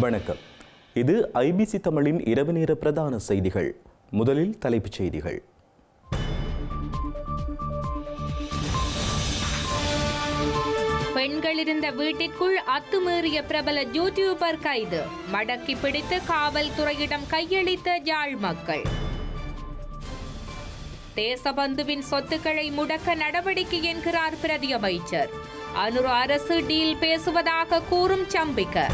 வணக்கம். இது ஐபிசி தமிழின் இரவு நேர பிரதான செய்திகள். முதலில் தலைப்புச் செய்திகள். பெண்கள் இருந்த வீட்டிற்குள் அத்துமீறிய பிரபல யூடியூபர் கைது. மடக்கி பிடித்து காவல்துறையிடம் கையளித்த யாழ் மக்கள். தேசபந்துவின் சொத்துக்களை முடக்க நடவடிக்கை என்கிறார் பிரதி அமைச்சர். அனுரு அரசு டீல் பேசுவதாக கூறும் சம்பிக்க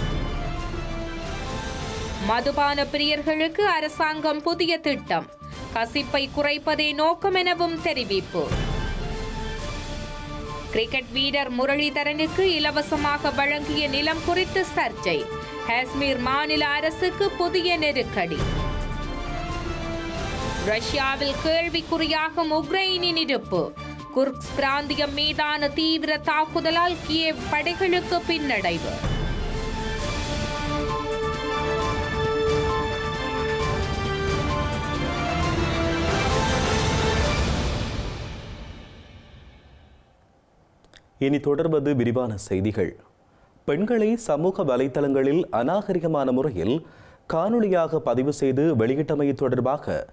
மதுபான பிரியர்களுக்கு அரசாங்கம் புதிய திட்டம். கசிப்பை குறைப்பதே நோக்கம் எனவும் தெரிவிப்பு. கிரிக்கெட் வீரர் முரளிதரனுக்கு இலவசமாக வழங்கிய நிலம் குறித்து சர்ச்சை. காஷ்மீர் மாநில அரசுக்கு புதிய நெருக்கடி. ரஷ்யாவில் கேள்விக்குறியாகும் உக்ரைனின் இருப்பு குர்க்ஸ் பிராந்தியம் மீதான தீவிர தாக்குதலால் கியேவ் படைகளுக்கு பின்னடைவு. இனி தொடர்வது விரிவான செய்திகள். பெண்களை சமூக வலைத்தளங்களில் அநாகரிகமான முறையில் காணொளியாக பதிவு செய்து வெளியிட்டமை தொடர்பாக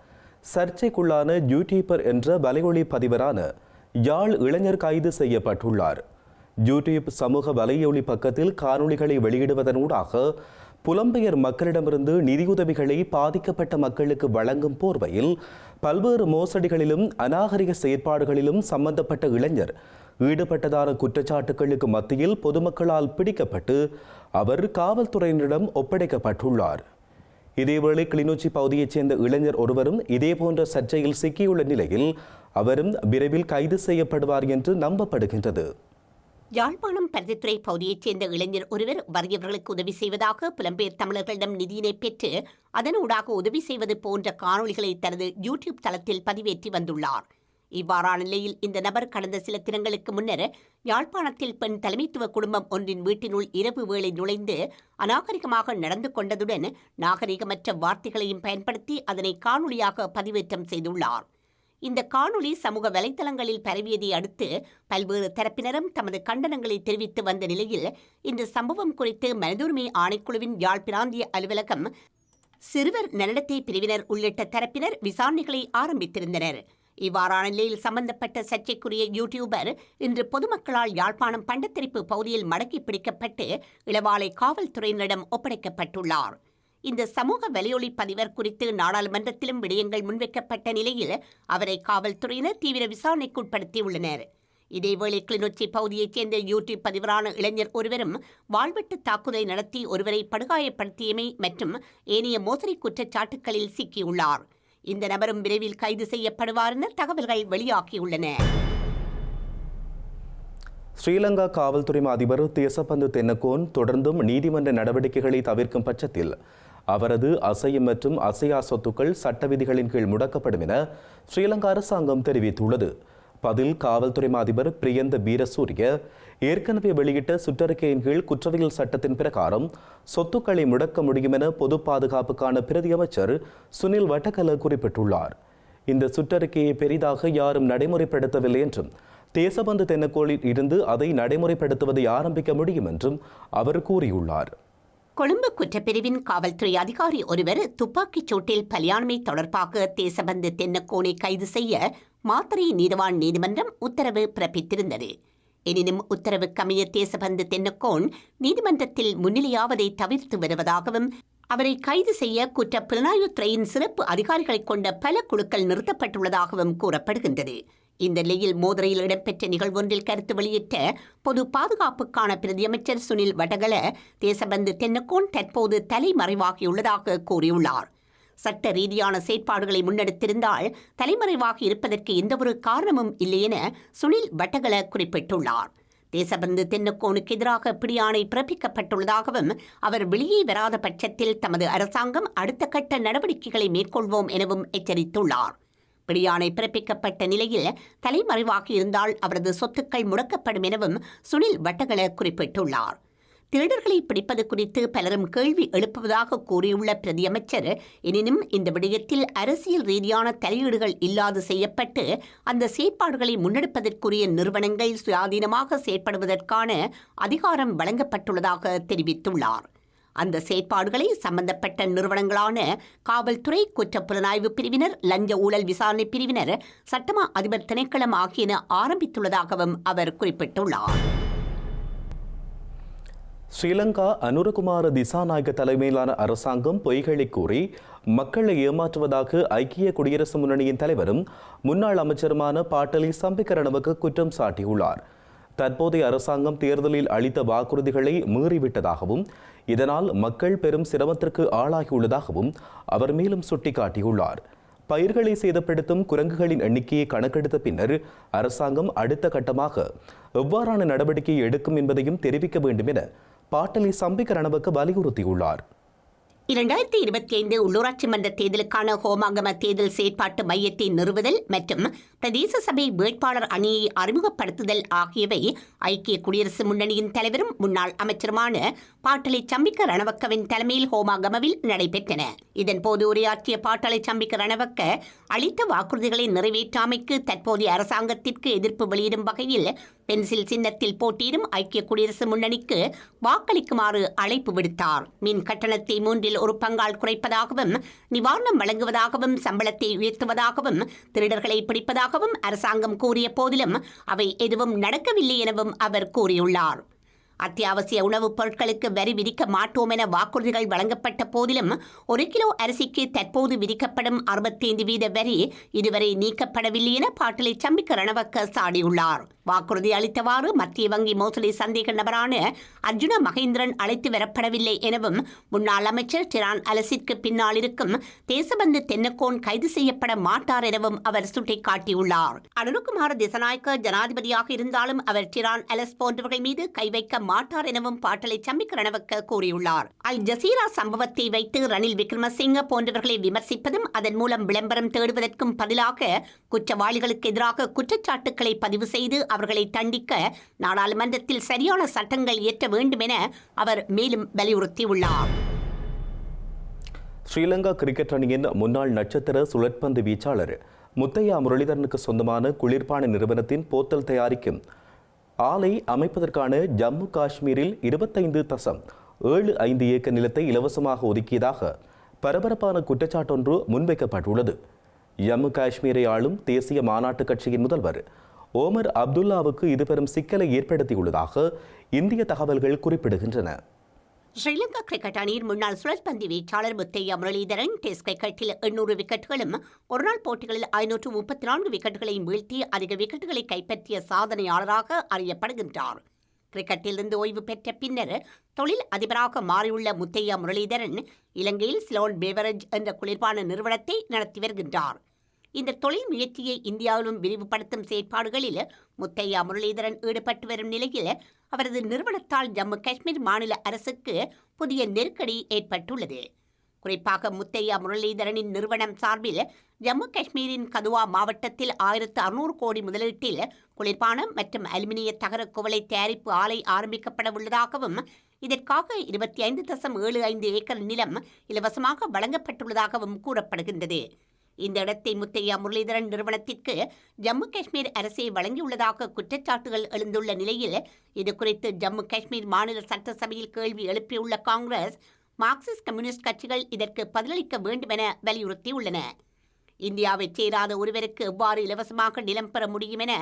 சர்ச்சைக்குள்ளான யூடியூபர் என்ற வலையொலி பதிவரான யாழ் இளைஞர் கைது செய்யப்பட்டுள்ளார். யூடியூப் சமூக வலையொலி பக்கத்தில் காணொளிகளை வெளியிடுவதனூடாக புலம்பெயர் மக்களிடமிருந்து நிதியுதவிகளை பாதிக்கப்பட்ட மக்களுக்கு வழங்கும் போர்வையில் பல்வேறு மோசடிகளிலும் அநாகரிக செயற்பாடுகளிலும் சம்பந்தப்பட்ட இளைஞர் ஈடுபட்டதான குற்றச்சாட்டுகளுக்கு மத்தியில் பொதுமக்களால் பிடிக்கப்பட்டு அவர் காவல்துறையினரிடம் ஒப்படைக்கப்பட்டுள்ளார். இதேவேளை கிளிநொச்சி பகுதியைச் சேர்ந்த இளைஞர் ஒருவரும் இதேபோன்ற சர்ச்சையில் சிக்கியுள்ள நிலையில் அவரும் விரைவில் கைது செய்யப்படுவார் என்று நம்பப்படுகின்றது. யாழ்ப்பாணம் பருத்தித்துறை பகுதியைச் சேர்ந்த இளைஞர் ஒருவர் வறியவர்களுக்கு உதவி செய்வதாக புலம்பெயர் தமிழர்களிடம் நிதியினை பெற்று அதனூடாக உதவி செய்வது போன்ற காணொளிகளை தனது யூடியூப் தளத்தில் பதிவேற்றி வந்துள்ளார். இவ்வாறான நிலையில் இந்த நபர் கடந்த சில தினங்களுக்கு முன்னர் யாழ்ப்பாணத்தில் பெண் தலைமைத்துவ குடும்பம் ஒன்றின் வீட்டினுள் இரவு வேளை நுழைந்து அநாகரிகமாக நடந்து கொண்டதுடன் நாகரிகமற்ற வார்த்தைகளையும் பயன்படுத்தி அதனை காணொளியாக பதிவேற்றம் செய்துள்ளார். இந்த காணொளி சமூக வலைதளங்களில் பரவியதை அடுத்து பல்வேறு தரப்பினரும் தமது கண்டனங்களை தெரிவித்து வந்த நிலையில் இந்த சம்பவம் குறித்து மனிதுரிமை ஆணைக்குழுவின் யாழ் பிராந்திய அலுவலகம் சிறுவர் நலனத்தை பிரிவினர் உள்ளிட்ட தரப்பினர் விசாரணைகளை ஆரம்பித்திருந்தனர். இவ்வாறான நிலையில் சம்பந்தப்பட்ட சர்ச்சைக்குரிய யூடியூபர் இன்று பொதுமக்களால் யாழ்ப்பாணம் பண்டத்தெரிப்பு பகுதியில் மடக்கி பிடிக்கப்பட்டு இளவாலை காவல்துறையினரிடம் ஒப்படைக்கப்பட்டுள்ளார். இந்த சமூக வலியொலி பதிவர் குறித்து நாடாளுமன்றத்திலும் விடயங்கள் முன்வைக்கப்பட்ட நிலையில் அவரை காவல்துறையினர் தீவிர விசாரணைக்குட்படுத்தியுள்ளனர். இதேவேளை கிளிநொச்சி பகுதியைச் சேர்ந்த யூடியூப் பதிவரான இளைஞர் ஒருவரும் வாழ்வெட்டு தாக்குதலை நடத்தி ஒருவரை படுகாயப்படுத்தியமை மற்றும் ஏனைய மோசடி குற்றச்சாட்டுகளில் சிக்கியுள்ளார். இந்த நபரும் விரைவில் கைது செய்யப்படுவார் என தகவல்கள் வெளியாகியுள்ளன. ஸ்ரீலங்கா காவல்துறை அதிபர் தேசபந்து தென்னகோன் தொடர்ந்தும் நீதிமன்ற நடவடிக்கைகளை தவிர்க்கும் பட்சத்தில் அவரது அசையும் மற்றும் அசையா சொத்துக்கள் சட்ட விதிகளின் கீழ் முடக்கப்படும் என ஸ்ரீலங்கா அரசாங்கம் தெரிவித்துள்ளது. பதில் காவல்துறை அதிபர் பிரியந்த வீரசூரிய ஏற்கனவே வெளியிட்ட சுற்றறிக்கையின் கீழ் குற்றவியல் சட்டத்தின் பிரகாரம் சொத்துக்களை முடக்க முடியும் என பொது பாதுகாப்புக்கான பிரதி அமைச்சர் சுனில் வட்டக்கல குறிப்பிட்டுள்ளார். இந்த சுற்றறிக்கையை பெரிதாக யாரும் நடைமுறைப்படுத்தவில்லை என்றும் தேசபந்து தென்னக்கோளில் இருந்து அதை நடைமுறைப்படுத்துவதை ஆரம்பிக்க முடியும் என்றும் அவர் கூறியுள்ளார். கொழும்பு குற்றப்பிரிவின் காவல்துறை அதிகாரி ஒருவர் துப்பாக்கிச் சூட்டில் பலியாண்மை தொடர்பாக தேசபந்து தென்னக்கோனை கைது செய்ய மாத்தறை நீதவான் நீதிமன்றம் உத்தரவு பிறப்பித்திருந்தது. எனினும் உத்தரவு கமைய தேசபந்து தென்னக்கோன் நீதிமன்றத்தில் முன்னிலையாவதை தவிர்த்து வருவதாகவும் அவரை கைது செய்ய குற்ற புலனாய்வுத்துறையின் சிறப்பு அதிகாரிகளைக் கொண்ட பல குழுக்கள் நிறுத்தப்பட்டுள்ளதாகவும் கூறப்படுகின்றது. இந்த நிலையில் மோதரையில் இடம்பெற்ற நிகழ்வொன்றில் கருத்து வெளியிட்ட பொது பாதுகாப்புக்கான பிரதியமைச்சர் சுனில் வடகல தேசபந்து தென்னக்கோன் தற்போது தலைமறைவாகியுள்ளதாக கூறியுள்ளார். சட்ட ரீதியான செயற்பாடுகளை முன்னெடுத்திருந்தால் தலைமறைவாக இருப்பதற்கு எந்தவொரு காரணமும் இல்லையென சுனில் வட்டகல குறிப்பிட்டுள்ளார். தேசபந்து தென்னுக்கோனுக்கு எதிராக பிடியாணை பிறப்பிக்கப்பட்டுள்ளதாகவும் அவர் வெளியே வராத பட்சத்தில் தமது அரசாங்கம் அடுத்த கட்ட நடவடிக்கைகளை மேற்கொள்வோம் எனவும் எச்சரித்துள்ளார். பிடியாணை பிறப்பிக்கப்பட்ட நிலையில் தலைமறைவாக இருந்தால் அவரது சொத்துக்கள் முடக்கப்படும் எனவும் சுனில் வட்டகல குறிப்பிட்டுள்ளார். திருடர்களை பிடிப்பது குறித்து பலரும் கேள்வி எழுப்புவதாக கூறியுள்ள பிரதியமைச்சர் எனினும் இந்த விடயத்தில் அரசியல் ரீதியான தலையீடுகள் இல்லாது செய்யப்பட்டு அந்த செயற்பாடுகளை முன்னெடுப்பதற்குரிய நிறுவனங்கள் சுயாதீனமாக செயற்படுவதற்கான அதிகாரம் வழங்கப்பட்டுள்ளதாக தெரிவித்துள்ளார். அந்த செயற்பாடுகளை சம்பந்தப்பட்ட நிறுவனங்களான காவல்துறை குற்றப் புலனாய்வு பிரிவினர் லஞ்ச ஊழல் விசாரணை பிரிவினர் சட்டமா அதிபர் திணைக்களம் ஆகியன ஆரம்பித்துள்ளதாகவும் அவர் குறிப்பிட்டுள்ளார். ஸ்ரீலங்கா அனுரகுமார திசாநாயக தலைமையிலான அரசாங்கம் பொய்களை கூறி மக்களை ஏமாற்றுவதாக ஐக்கிய குடியரசு முன்னணியின் தலைவரும் முன்னாள் அமைச்சருமான பாட்டலி சம்பிக்கரணவுக்கு குற்றம் சாட்டியுள்ளார். தற்போதைய அரசாங்கம் தேர்தலில் அளித்த வாக்குறுதிகளை மீறிவிட்டதாகவும் இதனால் மக்கள் பெரும் சிரமத்திற்கு ஆளாகியுள்ளதாகவும் அவர் மேலும் சுட்டிக்காட்டியுள்ளார். பயிர்களை சேதப்படுத்தும் குரங்குகளின் எண்ணிக்கையை கணக்கெடுத்த பின்னர் அரசாங்கம் அடுத்த கட்டமாக எவ்வாறான நடவடிக்கை எடுக்கும் என்பதையும் தெரிவிக்க வேண்டும் என பாட்டலி சம்பிக்கரணவுக்கு வலியுறுத்தியுள்ளார். இரண்டாயிரத்தி இருபத்தி ஐந்து உள்ளூராட்சி மன்ற தேர்தலுக்கான ஹோமாங்கம தேர்தல் செயற்பாட்டு மையத்தை நிறுவுதல் மற்றும் பிரதேச சபை வேட்பாளர் அணியை அறிமுகப்படுத்துதல் ஆகியவை ஐக்கிய குடியரசு முன்னணியின் தலைவரும் முன்னாள் அமைச்சருமான பாட்டலை சம்பிக்க ரணவக்கவின் தலைமையில் ஹோமாகமவில் நடைபெற்றன. இதன்போது உரையாற்றிய பாட்டலை சம்பிக்க ரணவக்க அளித்த வாக்குறுதிகளை நிறைவேற்றாமைக்கு தற்போதைய அரசாங்கத்திற்கு எதிர்ப்பு வெளியிடும் வகையில் பென்சில் சின்னத்தில் போட்டியிடும் ஐக்கிய குடியரசு முன்னணிக்கு வாக்களிக்குமாறு அழைப்பு விடுத்தார். மின் கட்டணத்தை மூன்றில் ஒரு பங்கால் குறைப்பதாகவும் நிவாரணம் வழங்குவதாகவும் சம்பளத்தை உயர்த்துவதாகவும் திருடர்களை பிடிப்பதாகவும் அரசாங்கம் கூறிய போதிலும் அவை எதுவும் நடக்கவில்லை எனவும் அவர் கூறியுள்ளார். அத்தியாவசிய உணவுப் பொருட்களுக்கு வரி விதிக்க மாட்டோம் என வாக்குறுதிகள் வழங்கப்பட்ட போதிலும் ஒரு கிலோ அரிசிக்கு தற்போது விதிக்கப்படும் அறுபத்தைந்து வீத வரி இதுவரை நீக்கப்படவில்லை என பாட்டிலை சம்பிக்க ரணவக்க சாடியுள்ளார். வாக்குறுதி அளித்தவாறு மத்திய வங்கி மோசடி சந்தேக நபரான அர்ஜுன மகேந்திரன் அழைத்து வரப்படவில்லை எனவும் முன்னாள் அமைச்சர் டிரான் அலசிற்கு பின்னால் இருக்கும் தேசபந்து தென்னக்கோன் கைது செய்யப்பட மாட்டார் எனவும் அவர் சுட்டிக்காட்டியுள்ளார். அனுருகுமார திசநாயக்க ஜனாதிபதியாக இருந்தாலும் அவர் டிரான் அலஸ் போன்றவர்கள் மீது கை வைக்க மாட்டார் எனவும் பாட்டலை சம்பிக்க ரணவக்க கூறியுள்ளார். அல் ஜசீரா சம்பவத்தை வைத்து ரணில் விக்ரமசிங்க போன்றவர்களை விமர்சிப்பதும் அதன் மூலம் விளம்பரம் தேடுவதற்கும் பதிலாக குற்றவாளிகளுக்கு எதிராக குற்றச்சாட்டுக்களை பதிவு செய்து அவர்களை தண்டிக்க நாடாளுமன்றத்தில் சரியான சட்டங்கள் இயற்ற வேண்டும் என அவர் மேலும் வலியுறுத்தியுள்ளார். ஸ்ரீலங்கா கிரிக்கெட் அணியின் முன்னாள் நட்சத்திர சுழற்பந்து வீச்சாளர் முத்தையா முரளிதரனுக்கு சொந்தமான குளிர்பான நிறுவனத்தின் போத்தல் தயாரிக்கும் ஆலை அமைப்பதற்கான ஜம்மு காஷ்மீரில் இருபத்தைந்து தசம் ஏழு ஐந்து ஏக்கர் நிலத்தை இலவசமாக ஒதுக்கியதாக பரபரப்பான குற்றச்சாட்டொன்று முன்வைக்கப்பட்டுள்ளது. ஜம்மு காஷ்மீரை ஆளும் தேசிய மாநாட்டு கட்சியின் முதல்வர் ஓமர் அப்துல்லாவுக்கு இது பெரும் சிக்கலை ஏற்படுத்தியுள்ளதாக இந்திய தகவல்கள் குறிப்பிடுகின்றன. ஸ்ரீலங்கா கிரிக்கெட் அணியின் முன்னாள் சுழற்பந்து வீச்சாளர் முத்தையா முரளிதரன் டெஸ்ட் கிரிக்கெட்டில் எண்ணூறு விக்கெட்டுகளும் ஒருநாள் போட்டிகளில் ஐநூற்று முப்பத்தி நான்கு விக்கெட்டுகளையும் வீழ்த்தி அதிக விக்கெட்டுகளை கைப்பற்றிய சாதனையாளராக அறியப்படுகின்றார். கிரிக்கெட்டிலிருந்து ஓய்வு பெற்ற பின்னர் தொழில் அதிபராக மாறியுள்ள முத்தையா முரளிதரன் இலங்கையில் ஸ்லோன் பேவரேஜ் என்ற குளிர்பான நிறுவனத்தை நடத்தி வருகின்றார். இந்த தொழில் முயற்சியை இந்தியாவிலும் விரிவுபடுத்தும் செயற்பாடுகளில் முத்தையா முரளிதரன் ஈடுபட்டு வரும் நிலையில் அவரது நிறுவனத்தால் ஜம்மு காஷ்மீர் மாநில அரசுக்கு புதிய நெருக்கடி ஏற்பட்டுள்ளது. குறிப்பாக முத்தையா முரளிதரனின் நிறுவனம் சார்பில் ஜம்மு காஷ்மீரின் கதுவா மாவட்டத்தில் ஆயிரத்து அறுநூறு கோடி முதலீட்டில் குளிர்பானம் மற்றும் அலுமினிய தகர குவளை தயாரிப்பு ஆலை ஆரம்பிக்கப்பட உள்ளதாகவும் இதற்காக இருபத்தி ஐந்து தசம் ஏழு ஐந்து ஏக்கர் நிலம் இலவசமாக வழங்கப்பட்டுள்ளதாகவும் கூறப்படுகின்றது. இந்த இடத்தை முத்தையா முரளிதரன் நிறுவனத்திற்கு ஜம்மு காஷ்மீர் அரசே வழங்கியுள்ளதாக குற்றச்சாட்டுகள் எழுந்துள்ள நிலையில் இது குறித்து ஜம்மு காஷ்மீர் மாநில சட்டசபையில் கேள்வி எழுப்பியுள்ள காங்கிரஸ் மார்க்சிஸ்ட் கம்யூனிஸ்ட் கட்சிகள் இதற்கு பதிலளிக்க வேண்டுமென வலியுறுத்தியுள்ளன. இந்தியாவைச் சேராத ஒருவருக்கு எவ்வாறு இலவசமாக நிலம் பெற முடியும் என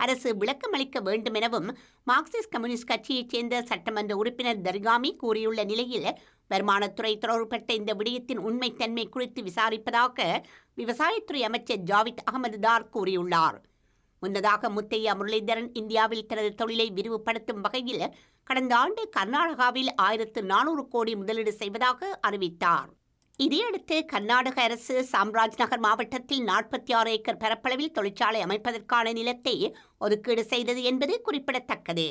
அரசு விளக்கமளிக்க வேண்டும் எனவும் மார்க்சிஸ்ட் கம்யூனிஸ்ட் கட்சியைச் சேர்ந்த சட்டமன்ற உறுப்பினர் தர்காமி கூறியுள்ள நிலையில் வருமானத்துறை தொடர்பட்ட இந்த விடயத்தின் உண்மைத்தன்மை குறித்து விசாரிப்பதாக விவசாயத்துறை அமைச்சர் ஜாவித் அகமது தார் கூறியுள்ளார். முன்னதாக முத்தையா முரளிதரன் இந்தியாவில் தனது தொழிலை விரிவுபடுத்தும் வகையில் கடந்த ஆண்டு கர்நாடகாவில் ஆயிரத்து நானூறு கோடி முதலீடு செய்வதாக அறிவித்தார். இதையடுத்து கர்நாடக அரசு சாம்ராஜ் நகர் மாவட்டத்தில் நாற்பத்தி ஆறு ஏக்கர் பரப்பளவில் தொழிற்சாலை அமைப்பதற்கான நிலத்தை ஒதுக்கீடு செய்தது என்பது குறிப்பிடத்தக்கது.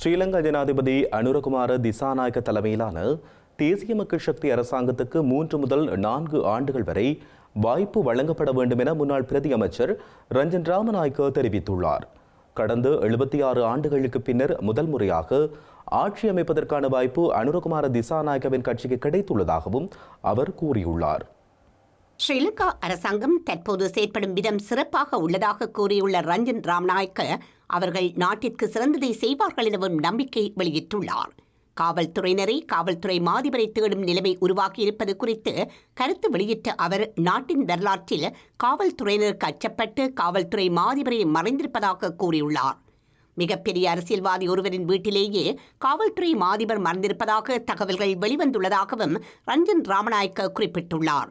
ஸ்ரீலங்கா ஜனாதிபதி அனுரகுமார திசாநாயக்க தலைமையிலான தேசிய மக்கள் சக்தி அரசாங்கத்துக்கு மூன்று முதல் நான்கு ஆண்டுகள் வரை வாய்ப்பு வழங்கப்பட வேண்டும் என முன்னாள் பிரதி அமைச்சர் ரஞ்சன் ராமநாயக்க தெரிவித்துள்ளார். கடந்த எழுபத்தி ஆறு ஆண்டுகளுக்கு பின்னர் முதல் முறையாக ஆட்சி அமைப்பதற்கான வாய்ப்பு அனுரகுமார திசாநாயகவின் கட்சிக்கு கிடைத்துள்ளதாகவும் அவர் கூறியுள்ளார். ஸ்ரீலங்கா அரசாங்கம் தற்போது செயற்படும் விதம் சிறப்பாக உள்ளதாக கூறியுள்ள ரஞ்சன் ராம்நாயக்க அவர்கள் நாட்டிற்கு சிறந்ததை செய்வார்கள் எனவும் நம்பிக்கை வெளியிட்டுள்ளார். காவல்துறையினரை காவல்துறை மாதிபரை தேடும் நிலைமை உருவாகியிருப்பது குறித்து கருத்து வெளியிட்ட அவர் நாட்டின் வரலாற்றில் காவல்துறையினருக்கு அச்சப்பட்டு காவல்துறை மாதிபரை மறைந்திருப்பதாக கூறியுள்ளார். மிகப்பெரிய அரசியல்வாதி ஒருவரின் வீட்டிலேயே காவல்துறை மாதிபர் மறைந்திருப்பதாக தகவல்கள் வெளிவந்துள்ளதாகவும் ரஞ்சன் ராமநாயக்க குறிப்பிட்டுள்ளார்.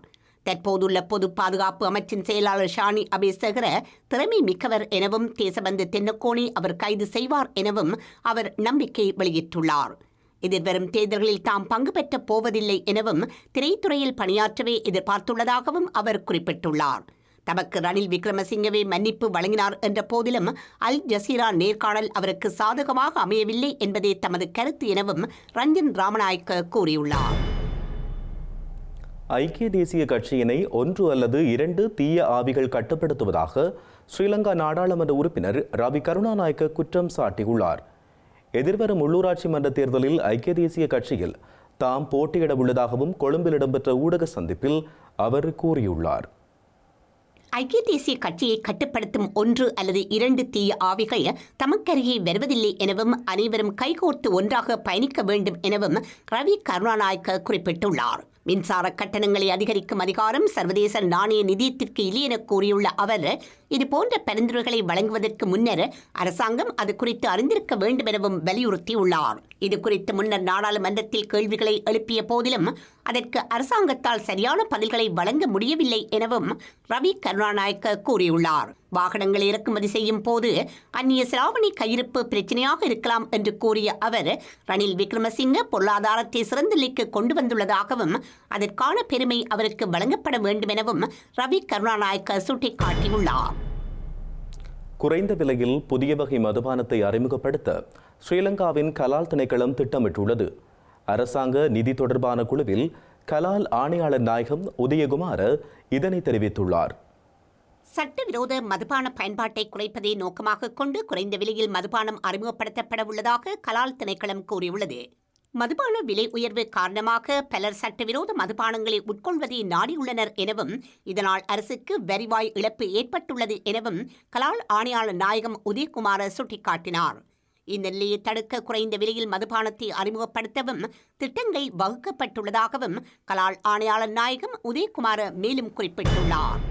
தற்போதுள்ள பொது பாதுகாப்பு அமைச்சின் செயலாளர் ஷானி அபேசகர திறமை மிக்கவர் எனவும் தேசபந்து தென்னக்கோணி அவர் கைது செய்வார் எனவும் அவர் நம்பிக்கை வெளியிட்டுள்ளார். எதிர்வரும் தேர்தல்களில் தாம் பங்கு பெற்றப் போவதில்லை எனவும் திரைத்துறையில் பணியாற்றவே எதிர்பார்த்துள்ளதாகவும் அவர் குறிப்பிட்டுள்ளார். தமக்கு ரணில் விக்ரமசிங்கவே மன்னிப்பு வழங்கினார் என்ற போதிலும் அல் ஜசீரா நேர்காணல் அவருக்கு சாதகமாக அமையவில்லை என்பதே தமது கருத்து எனவும் ரஞ்சன் ராமநாயக்க கூறியுள்ளார். ஐக்கிய தேசிய கட்சியினை ஒன்று அல்லது இரண்டு தீய ஆவிகள் கட்டுப்படுத்துவதாக ஸ்ரீலங்கா நாடாளுமன்ற உறுப்பினர் ரவி கருணாநாயக்க குற்றம் சாட்டியுள்ளார். எதிர்வரும் உள்ளூராட்சி மன்ற தேர்தலில் ஐக்கிய தேசிய கட்சியில் தாம் போட்டியிட உள்ளதாகவும் கொழும்பில் இடம்பெற்ற ஊடக சந்திப்பில் அவர் கூறியுள்ளார். ஐக்கிய தேசிய கட்சியை கட்டுப்படுத்தும் ஒன்று அல்லது இரண்டு தீய ஆவிகள் தமக்கருகே வருவதில்லை எனவும் அனைவரும் கைகோர்த்து ஒன்றாக பயணிக்க வேண்டும் எனவும் ரவி கருணாநாயக்க குறிப்பிட்டுள்ளார். மின்சார கட்டணங்களை அதிகரிக்கும் அதிகாரம் சர்வதேச நாணய நிதியத்திற்கு இல்லை என கூறியுள்ள அவர் இதுபோன்ற பரிந்துரைகளை வழங்குவதற்கு முன்னர் அரசாங்கம் அது குறித்து அறிந்திருக்க வேண்டும் எனவும் வலியுறுத்தியுள்ளார். இது குறித்து முன்னர் நாடாளுமன்றத்தில் கேள்விகளை எழுப்பிய போதிலும் அதற்கு அரசாங்கத்தால் சரியான பதில்களை வழங்க முடியவில்லை எனவும் ரவி கருணாநாயக்க கூறியுள்ளார். வாகனங்களை இறக்குமதி செய்யும் போது அந்நிய சிராவணி கையிருப்பு பிரச்சனையாக இருக்கலாம் என்று கூறிய அவர் ரணில் விக்ரமசிங்க பொருளாதாரத்தை சிறந்த நிலைக்கு கொண்டு வந்துள்ளதாகவும் அதற்கான பெருமை அவருக்கு வழங்கப்பட வேண்டும் எனவும் ரவி கருணாநாயக்க சுட்டிக்காட்டியுள்ளார். குறைந்த விலையில் புதிய வகை மதுபானத்தை அறிமுகப்படுத்த ஸ்ரீலங்காவின் கலால் திணைக்களம் திட்டமிட்டுள்ளது. அரசாங்க நிதி தொடர்பான குழுவில் கலால் ஆணையாளர் நாயகம் உதயகுமார் இதனை தெரிவித்துள்ளார். சட்டவிரோத மதுபான பயன்பாட்டை குறைப்பதை நோக்கமாக கொண்டு குறைந்த விலையில் மதுபானம் அறிமுகப்படுத்தப்பட உள்ளதாக கலால் திணைக்களம் கூறியுள்ளது. மதுபான விலை உயர்வு காரணமாக பலர் சட்டவிரோத மதுபானங்களை உட்கொள்வதை நாடியுள்ளனர் எனவும் இதனால் அரசுக்கு வரிவாய் இழப்பு ஏற்பட்டுள்ளது எனவும் கலால் ஆணையாளர் நாயகம் உதயகுமார சுட்டிக்காட்டினார். இந்நிலையை தடுக்க குறைந்த விலையில் மதுபானத்தை அறிமுகப்படுத்தவும் திட்டங்கள் வகுக்கப்பட்டுள்ளதாகவும் கலால் ஆணையாளர் நாயகம் உதயகுமார மேலும் குறிப்பிட்டுள்ளார்.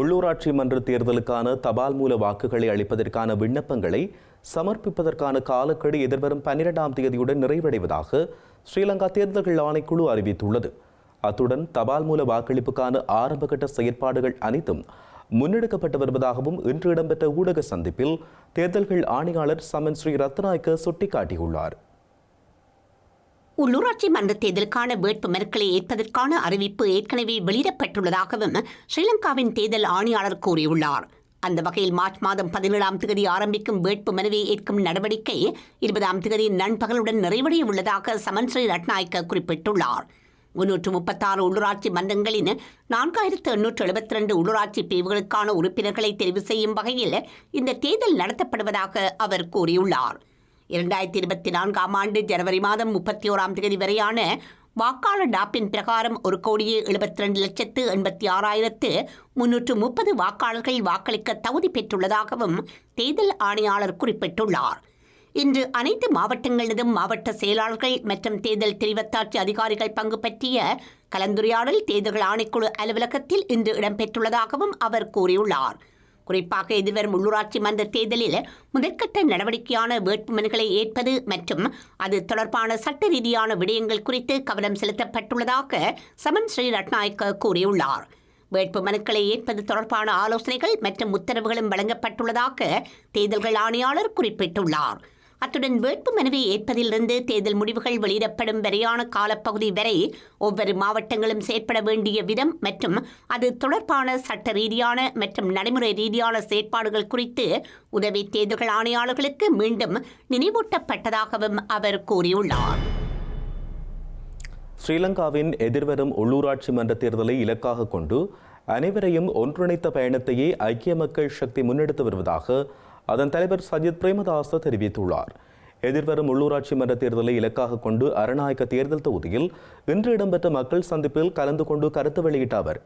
உள்ளூராட்சி மன்ற தேர்தலுக்கான தபால் மூல வாக்குகளை அளிப்பதற்கான விண்ணப்பங்களை சமர்ப்பிப்பதற்கான காலக்கெடு எதிர்வரும் பன்னிரெண்டாம் தேதியுடன் நிறைவடைவதாக ஸ்ரீலங்கா தேர்தல்கள் ஆணைக்குழு அறிவித்துள்ளது. அத்துடன் தபால் மூல வாக்களிப்புக்கான ஆரம்பகட்ட செயற்பாடுகள் அனைத்தும் முன்னெடுக்கப்பட்டு வருவதாகவும் இன்று இடம்பெற்ற ஊடக சந்திப்பில் தேர்தல்கள் ஆணையாளர் சமன் ஸ்ரீ ரத்நாயக்க சுட்டிக்காட்டியுள்ளார். உள்ளூராட்சி மன்ற தேர்தலுக்கான வேட்பு மனுக்களை ஏற்பதற்கான அறிவிப்பு ஏற்கனவே வெளியிடப்பட்டுள்ளதாகவும் ஸ்ரீலங்காவின் தேர்தல் ஆணையாளர் கூறியுள்ளார். அந்த வகையில் மார்ச் மாதம் பதினேழாம் தேதி ஆரம்பிக்கும் வேட்பு மனுவை ஏற்கும் நடவடிக்கை இருபதாம் தேதி நண்பகலுடன் நிறைவடைய உள்ளதாக சமன் ஸ்ரீ ரட்நாயக்க குறிப்பிட்டுள்ளார். முன்னூற்று முப்பத்தாறு உள்ளூராட்சி மன்றங்களின் நான்காயிரத்து எண்ணூற்று எழுபத்தி ரெண்டு உள்ளூராட்சி பிரிவுகளுக்கான உறுப்பினர்களை தெரிவு செய்யும் வகையில் இந்த தேர்தல் நடத்தப்படுவதாக அவர் கூறியுள்ளார். இரண்டாயிரத்தி இருபத்தி நான்காம் ஆண்டு ஜனவரி மாதம் முப்பத்தி ஓராம் தேதி வரையான வாக்காளர் டாப்பின் பிரகாரம் ஒரு கோடியே எழுபத்தி ரெண்டு லட்சத்து எண்பத்தி ஆறாயிரத்து முன்னூற்று முப்பது வாக்காளர்கள் வாக்களிக்க தகுதி பெற்றுள்ளதாகவும் தேர்தல் ஆணையாளர் குறிப்பிட்டுள்ளார். இன்று அனைத்து மாவட்டங்களிலும் மாவட்ட செயலாளர்கள் மற்றும் தேர்தல் தெரிவத்தாட்சி அதிகாரிகள் பங்கு பற்றிய கலந்துரையாடல் தேர்தல் ஆணைக்குழு அலுவலகத்தில் இன்று இடம்பெற்றுள்ளதாகவும் அவர் கூறியுள்ளார். குறிப்பாக எதிர்வரும் உள்ளூராட்சி மன்ற தேர்தலில் முதற்கட்ட நடவடிக்கையான வேட்புமனுகளை ஏற்பது மற்றும் அது தொடர்பான சட்ட ரீதியான விடயங்கள் குறித்து கவனம் செலுத்தப்பட்டுள்ளதாக சமன் ஸ்ரீ ரட்நாயக்க கூறியுள்ளார். வேட்பு மனுக்களை ஏற்பது தொடர்பான ஆலோசனைகள் மற்றும் உத்தரவுகளும் வழங்கப்பட்டுள்ளதாக தேர்தல்கள் ஆணையாளர் குறிப்பிட்டுள்ளார். அத்துடன் வேட்பு மனுவை ஏற்பதிலிருந்து தேர்தல் முடிவுகள் வெளியிடப்படும் வரையான காலப்பகுதி வரை ஒவ்வொரு மாவட்டங்களும் செயற்பட வேண்டிய விதம் மற்றும் அது தொடர்பான சட்ட ரீதியான மற்றும் நடைமுறை ரீதியான செயற்பாடுகள் குறித்து உதவி தேர்தல்கள் ஆணையாளர்களுக்கு மீண்டும் நினைவூட்டப்பட்டதாகவும் அவர் கூறியுள்ளார். ஸ்ரீலங்காவின் எதிர்வரும் உள்ளூராட்சி மன்ற தேர்தலை இலக்காக கொண்டு அனைவரையும் ஒன்றிணைத்த பயணத்தையே ஐக்கிய மக்கள் சக்தி முன்னெடுத்து வருவதாக அதன் தலைவர் சஜித் பிரேமதாச தெரிவித்துள்ளார். எதிர்வரும் உள்ளூராட்சி மன்ற தேர்தலை இலக்காக கொண்டு அரநாயக்க தேர்தல் தொகுதியில் இன்று இடம்பெற்ற மக்கள் சந்திப்பில் கலந்து கொண்டு கருத்து வெளியிட்ட அவர்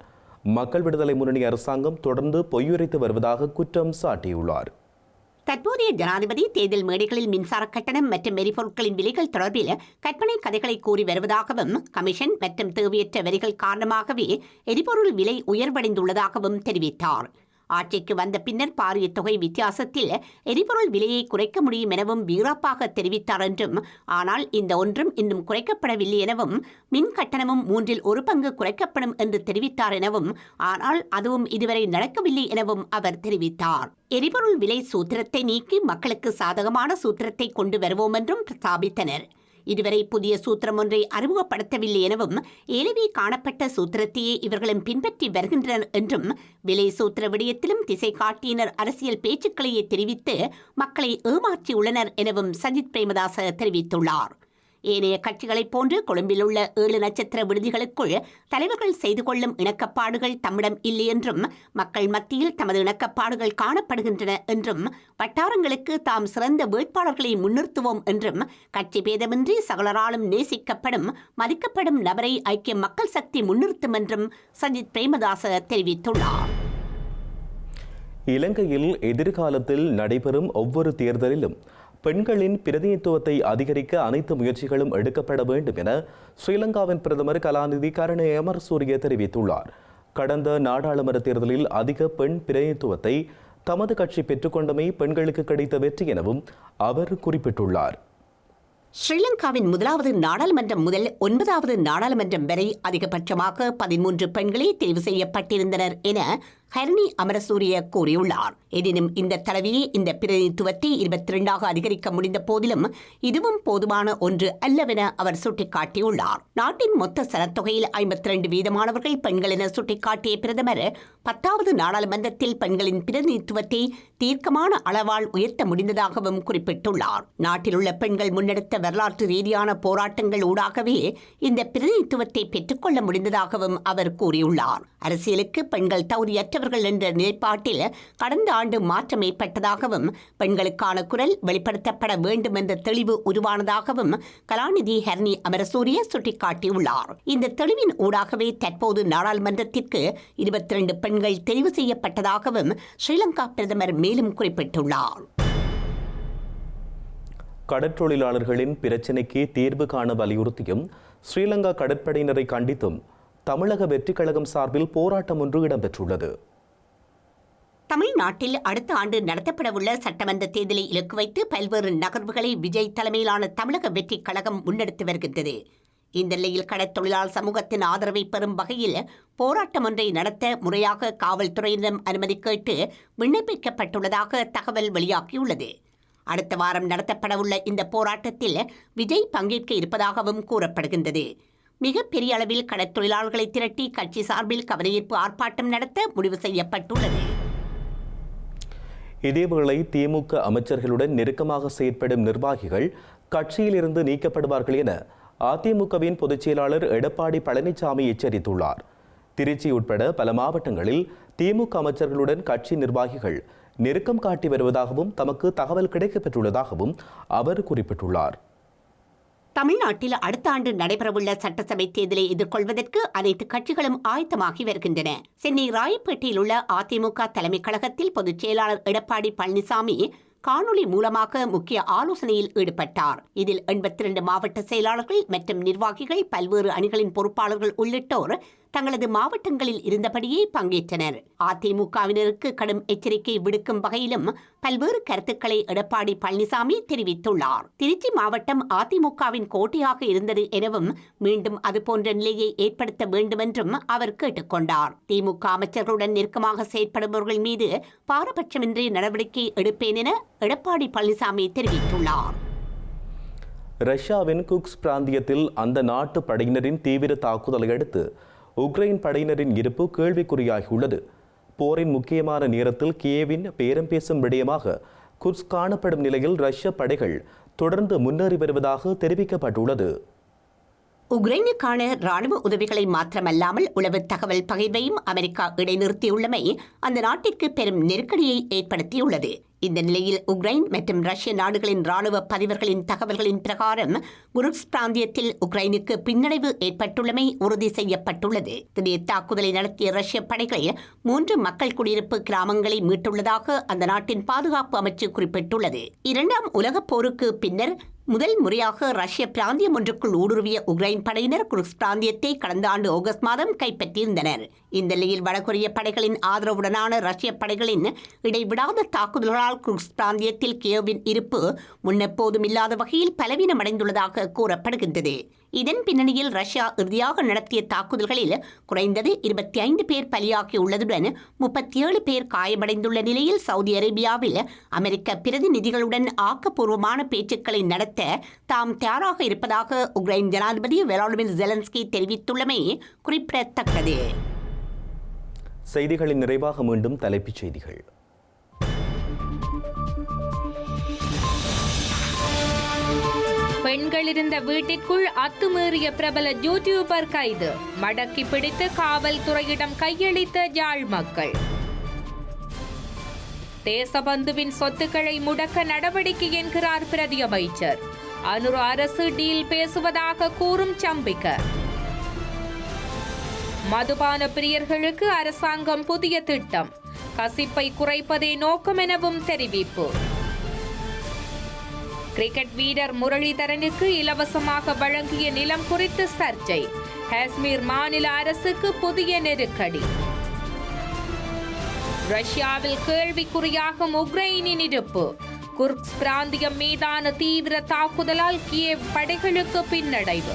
மக்கள் விடுதலை முன்னணி அரசாங்கம் தொடர்ந்து பொய்யுரைத்து வருவதாக குற்றம் சாட்டியுள்ளார். தற்போதைய ஜனாதிபதி தேர்தல் மேடைகளில் மின்சார கட்டணம் மற்றும் எரிபொருட்களின் விலைகள் தொடர்பில் கற்பனை கதைகளை கூறி வருவதாகவும் கமிஷன் மற்றும் தேவையற்ற வரிகள் காரணமாகவே எரிபொருள் விலை உயர்வடைந்துள்ளதாகவும் தெரிவித்தார். ஆட்சிக்கு வந்த பின்னர் பாரிய தொகை வித்தியாசத்தில் எரிபொருள் விலையை குறைக்க முடியும் எனவும் வீராப்பாக தெரிவித்தார் என்றும் ஆனால் இந்த ஒன்றும் இன்னும் குறைக்கப்படவில்லை எனவும் மின் கட்டணமும் மூன்றில் ஒரு பங்கு குறைக்கப்படும் என்று தெரிவித்தார் எனவும் ஆனால் அதுவும் இதுவரை நடக்கவில்லை எனவும் அவர் தெரிவித்தார். எரிபொருள் விலை சூத்திரத்தை நீக்கி மக்களுக்கு சாதகமான சூத்திரத்தை கொண்டு வருவோம் என்றும் ஸ்தாபித்தனர் இதுவரை புதிய சூத்திரம் ஒன்றை அறிமுகப்படுத்தவில்லை எனவும் ஏலவே காணப்பட்ட சூத்திரத்தையே இவர்களும் பின்பற்றி வருகின்றனர் என்றும் விலை சூத்திர விடயத்திலும் திசை காட்டியினர் அரசியல் பேச்சுக்களையே தெரிவித்து மக்களை ஏமாற்றியுள்ளனர் எனவும் சஜித் பிரேமதாச தெரிவித்துள்ளார். ஏனைய கட்சிகளைப் போன்று கொழும்பில் உள்ள ஏழு நட்சத்திர விடுதிகளுக்குள் தலைவர்கள் செய்து கொள்ளும் இணக்கப்பாடுகள் தம்மிடம் இல்லை என்றும் மக்கள் மத்தியில் தமது இணக்கப்பாடுகள் காணப்படுகின்றன என்றும் வட்டாரங்களுக்கு தாம் சிறந்த வேட்பாளர்களை முன்னிறுத்துவோம் என்றும் கட்சி பேதமின்றி சகலராலும் நேசிக்கப்படும் மதிக்கப்படும் நபரை ஐக்கிய மக்கள் சக்தி முன்னிறுத்தும் என்றும் சஜித் பிரேமதாச தெரிவித்துள்ளார். இலங்கையில் எதிர்காலத்தில் நடைபெறும் ஒவ்வொரு தேர்தலிலும் பெண்களின் பிரதிநிதித்துவத்தை அதிகரிக்க அனைத்து முயற்சிகளும் எடுக்கப்பட வேண்டும் என ஸ்ரீலங்காவின் பிரதமர் கலாநிதி கருணை அமர்சூரிய தெரிவித்துள்ளார். கடந்த நாடாளுமன்ற தேர்தலில் அதிக பெண் பிரதிநிதித்துவத்தை தமது கட்சி பெற்றுக்கொண்டமை பெண்களுக்கு கிடைத்த வெற்றி எனவும் அவர் குறிப்பிட்டுள்ளார். ஸ்ரீலங்காவின் முதலாவது நாடாளுமன்றம் முதல் ஒன்பதாவது நாடாளுமன்றம் வரை அதிகபட்சமாக பதிமூன்று பெண்களே தேர்வு செய்யப்பட்டிருந்தனர் என ஹரணி அமரசூரிய கூறியுள்ளார். எனினும் இந்த தலைவியை இந்த பிரதிநிதித்துவத்தை இருபத்தி இரண்டாக அதிகரிக்க முடிந்த போதிலும் இதுவும் போதுமான ஒன்று அல்லவென அவர் சுட்டிக்காட்டியுள்ளார். நாட்டின் மொத்த சனத்தொகையில் ஐம்பத்தி இரண்டு வீதமானவர்கள் பெண்கள் என சுட்டிக்காட்டிய பிரதமர் பத்தாவது நாடாளுமன்றத்தில் பெண்களின் பிரதிநிதித்துவத்தை தீர்க்கமான அளவால் உயர்த்த முடிந்ததாகவும் குறிப்பிட்டுள்ளார். நாட்டில் உள்ள பெண்கள் முன்னெடுத்த வரலாற்று ரீதியான போராட்டங்கள் ஊடாகவே இந்த பிரதிநிதித்துவத்தை பெற்றுக்கொள்ள முடிந்ததாகவும் அவர் கூறியுள்ளார். அரசியலுக்கு பெண்கள் தகுதியற்ற தகுதியற்றவர்கள் என்ற நிலைப்பாட்டில் கடந்த ஆண்டு மாற்றம் ஏற்பட்டதாகவும் பெண்களுக்கான குரல் வெளிப்படுத்தப்பட வேண்டும் என்ற தெளிவு உருவானதாகவும் கலாநிதி ஹர்னி அமரசூரிய சுட்டிக்காட்டியுள்ளார். இந்த தெளிவின் ஊடாகவே தற்போது நாடாளுமன்றத்திற்கு இருபத்தி இரண்டு பெண்கள் தெரிவு செய்யப்பட்டதாகவும் ஸ்ரீலங்கா பிரதமர் மேலும் குறிப்பிட்டுள்ளார். கடற்றொழிலாளர்களின் பிரச்சினைக்கு தீர்வு காண வலியுறுத்தியும் ஸ்ரீலங்கா கடற்படையினரை கண்டித்தும் தமிழக வெற்றிக் கழகம் சார்பில் போராட்டம் ஒன்று இடம்பெற்றுள்ளது. தமிழ்நாட்டில் அடுத்த ஆண்டு நடத்தப்படவுள்ள சட்டமன்ற தேர்தலை இலக்கு வைத்து பல்வேறு நகர்வுகளை விஜய் தலைமையிலான தமிழக வெற்றிக் கழகம் முன்னெடுத்து வருகின்றது. இந்த நிலையில் கடத்தொழிலாளர் சமூகத்தின் ஆதரவை பெறும் வகையில் போராட்டம் ஒன்றை நடத்த முறையாக காவல்துறையினரிடம் அனுமதி கேட்டு விண்ணப்பிக்கப்பட்டுள்ளதாக தகவல் வெளியாகியுள்ளது. அடுத்த வாரம் நடத்தப்படவுள்ள இந்த போராட்டத்தில் விஜய் பங்கேற்க இருப்பதாகவும் கூறப்படுகின்றது. மிகப்பெரிய அளவில் கடற்தொழிலாளர்களை திரட்டி கட்சி சார்பில் கவனஈர்ப்பு ஆர்ப்பாட்டம் நடத்த முடிவு செய்யப்பட்டுள்ளது. இதேவேளை திமுக அமைச்சர்களுடன் நெருக்கமாக செயற்படும் நிர்வாகிகள் கட்சியிலிருந்து நீக்கப்படுவார்கள் என அதிமுகவின் பொதுச் செயலாளர் எடப்பாடி பழனிசாமி எச்சரித்துள்ளார். திருச்சி உட்பட பல மாவட்டங்களில் திமுக அமைச்சர்களுடன் கட்சி நிர்வாகிகள் நெருக்கம் காட்டி வருவதாகவும் தமக்கு தகவல் கிடைக்கப்பெற்றுள்ளதாகவும் அவர் குறிப்பிட்டுள்ளார். தமிழ்நாட்டில் அடுத்த ஆண்டு நடைபெறவுள்ள சட்டசபை தேர்தலை எதிர்கொள்வதற்கு அனைத்து கட்சிகளும் ஆயத்தமாகி வருகின்றன. சென்னை ராயப்பேட்டையில் உள்ள அதிமுக தலைமைக் கழகத்தில் பொதுச் செயலாளர் எடப்பாடி பழனிசாமி காணொலி மூலமாக முக்கிய ஆலோசனையில் ஈடுபட்டார். இதில் எண்பத்தி இரண்டு மாவட்ட செயலாளர்கள் மற்றும் நிர்வாகிகள் பல்வேறு அணிகளின் பொறுப்பாளர்கள் உள்ளிட்டோர் தங்களது மாவட்டங்களில் இருந்தபடியே பங்கேற்றனர். அதிமுகவினருக்கு கடும் எச்சரிக்கை விடுக்கும் வகையிலும் பல்வேறு கருத்துக்களை எடப்பாடி பழனிசாமி தெரிவித்துள்ளார். திருச்சி மாவட்டம் அதிமுகவின் கோட்டையாக இருந்தது எனவும் மீண்டும் அதுபோன்ற நிலையை ஏற்படுத்த வேண்டுமென்றும் அவர் கேட்டுக்கொண்டார். திமுக அமைச்சர்களுடன் நெருக்கமாக செயற்படுபவர்கள் மீது பாரபட்சமின்றி நடவடிக்கை எடுப்பேன் என எடப்பாடி பழனிசாமி தெரிவித்துள்ளார். ரஷ்யாவின் குக்ஸ் பிராந்தியத்தில் அந்த நாட்டு படையினரின் தீவிர தாக்குதலை அடுத்து உக்ரைன் படையினரின் இருப்பு கேள்விக்குறியாகியுள்ளது. போரின் முக்கியமான நேரத்தில் கியேவின் பேரம் பேசும் விடயமாக குர்ஸ் காணப்படும் நிலையில் ரஷ்ய படைகள் தொடர்ந்து முன்னேறி வருவதாக தெரிவிக்கப்பட்டுள்ளது. உக்ரைனுக்கான ராணுவ உதவிகளை மாத்திரமல்லாமல் உளவு தகவல் பகிர்வையும் அமெரிக்கா இடைநிறுத்தியுள்ளமை அந்த நாட்டிற்கு பெரும் நெருக்கடியை ஏற்படுத்தியுள்ளது. இந்த நிலையில் உக்ரைன் மற்றும் ரஷ்ய நாடுகளின் ராணுவ பதிவர்களின் தகவல்களின் பிரகாரம் குருக்ஸ் பிராந்தியத்தில் உக்ரைனுக்கு பின்னடைவு ஏற்பட்டுள்ளமை உறுதி செய்யப்பட்டுள்ளது. திடீர் தாக்குதலை நடத்திய ரஷ்ய படைகள் மூன்று மக்கள் குடியிருப்பு கிராமங்களை மீட்டுள்ளதாக அந்த நாட்டின் பாதுகாப்பு அமைச்சு குறிப்பிட்டுள்ளது. இரண்டாம் உலகப் போருக்கு பின்னர் முதல் முறையாக ரஷ்ய பிராந்தியம் ஒன்றுக்குள் ஊடுருவிய உக்ரைன் படையினர் குருக்ஸ் பிராந்தியத்தை கடந்த ஆண்டு ஆகஸ்ட் மாதம் கைப்பற்றியிருந்தனர். இந்த நிலையில் வடகொரிய படைகளின் ஆதரவுடனான ரஷ்ய படைகளின் இடைவிடாத தாக்குதல்களால் குருக்ஸ் பிராந்தியத்தில் கியோவின் இருப்பு முன்னெப்போதும் இல்லாத வகையில் பலவீனமடைந்துள்ளதாக கூறப்படுகின்றது. இதன் பின்னணியில் ரஷ்யா இறுதியாக நடத்திய தாக்குதல்களில் குறைந்தது இருபத்தி ஐந்து பேர் பலியாகியுள்ளதுடன் முப்பத்தி ஏழு பேர் காயமடைந்துள்ள நிலையில் சவுதி அரேபியாவில் அமெரிக்க பிரதிநிதிகளுடன் ஆக்கப்பூர்வமான பேச்சுக்களை நடத்த தாம் தயாராக இருப்பதாக உக்ரைன் ஜனாதிபதி வெலாடிமிர் ஜெலன்ஸ்கி தெரிவித்துள்ளமை குறிப்பிடத்தக்கது. செய்திகளின் நிறைவாக மீண்டும் தலைப்புச் செய்திகள். பெண்கள் இருந்த வீட்டிற்குள் அத்துமீறிய பிரபல யூடியூபர் கைது. மடக்கி பிடித்து காவல்துறையிடம் கையளித்த யாழ் மக்கள். தேசபந்துவின் சொத்துக்களை முடக்க நடவடிக்கை என்கிறார் பிரதி அமைச்சர் அரசு டீல் பேசுவதாக கூறும் சம்பிக்க மதுபான பிரியர்களுக்கு அரசாங்கம் புதிய திட்டம். கசிப்பை குறைப்பதே நோக்கம் எனவும் தெரிவிப்பு. கிரிக்கெட் வீரர் முரளிதரனுக்கு இலவசமாக வழங்கிய நிலம் குறித்து சர்ச்சை. காஷ்மீர் மாநில அரசுக்கு புதிய நெருக்கடி. ரஷ்யாவில் கேள்விக்குறியாகும் உக்ரைனின் இருப்பு. குர்க்ஸ் பிராந்தியம் மீதான தீவிர தாக்குதலால் கியேவ் படைகளுக்கு பின்னடைவு.